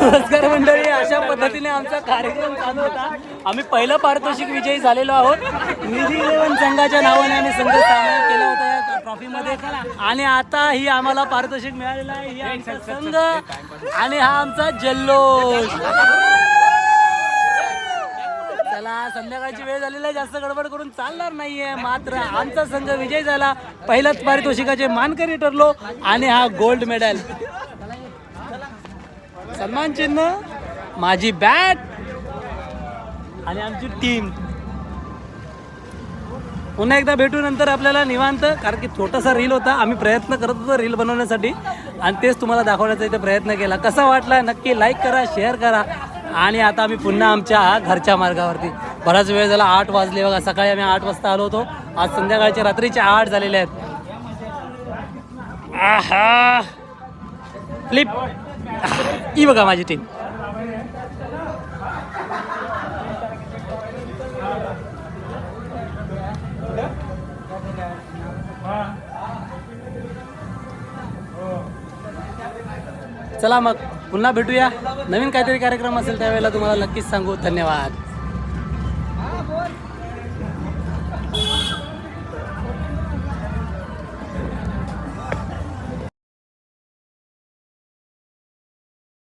नमस्कार मंडळी अशा पद्धतीने आमचा कार्यक्रम चालू होता. आम्ही पहिलं पारितोषिक विजयी झालेलो आहोत. निधी इलेव्हन संघाच्या नावाने आम्ही संघ सामना केला होता या ट्रॉफीमध्ये. आणि आता ही आम्हाला पारितोषिक मिळालेलं आहे. संघ आणि हा आमचा जल्लोष. संध्याकाळची वेळ झालेली आहे. जास्त गडबड करून चालणार नाहीये. मात्र आमचा संघ विजय झाला. पहिल्याच पारितोषिकाचे मानकरी ठरलो आणि हा गोल्ड मेडल. सन्मान चिन्ह माझी बॅट आणि आमची टीम. पुन्हा एकदा भेटू नंतर आपल्याला निवांत कारण की छोटासा रील होता. आम्ही प्रयत्न करत होतो रील बनवण्यासाठी. आणि तेच तुम्हाला दाखवण्याचा इथे प्रयत्न केला. कसा वाटला? नक्की लाईक करा शेअर करा. आणि आता आम्ही पुन्हा आमच्या घरच्या मार्गावरती. बराच वेळ झाला आठ वाजले बघा सकाळी आम्ही आठ वाजता आलो होतो. आज संध्याकाळचे रात्रीचे आठ झालेले आहेत. आहा! फ्लिप ही बघा माझी टीम चला मग. पुन्हा भेटूया. नवीन काहीतरी कार्यक्रम असेल त्यावेळेला तुम्हाला नक्कीच सांगू. धन्यवाद.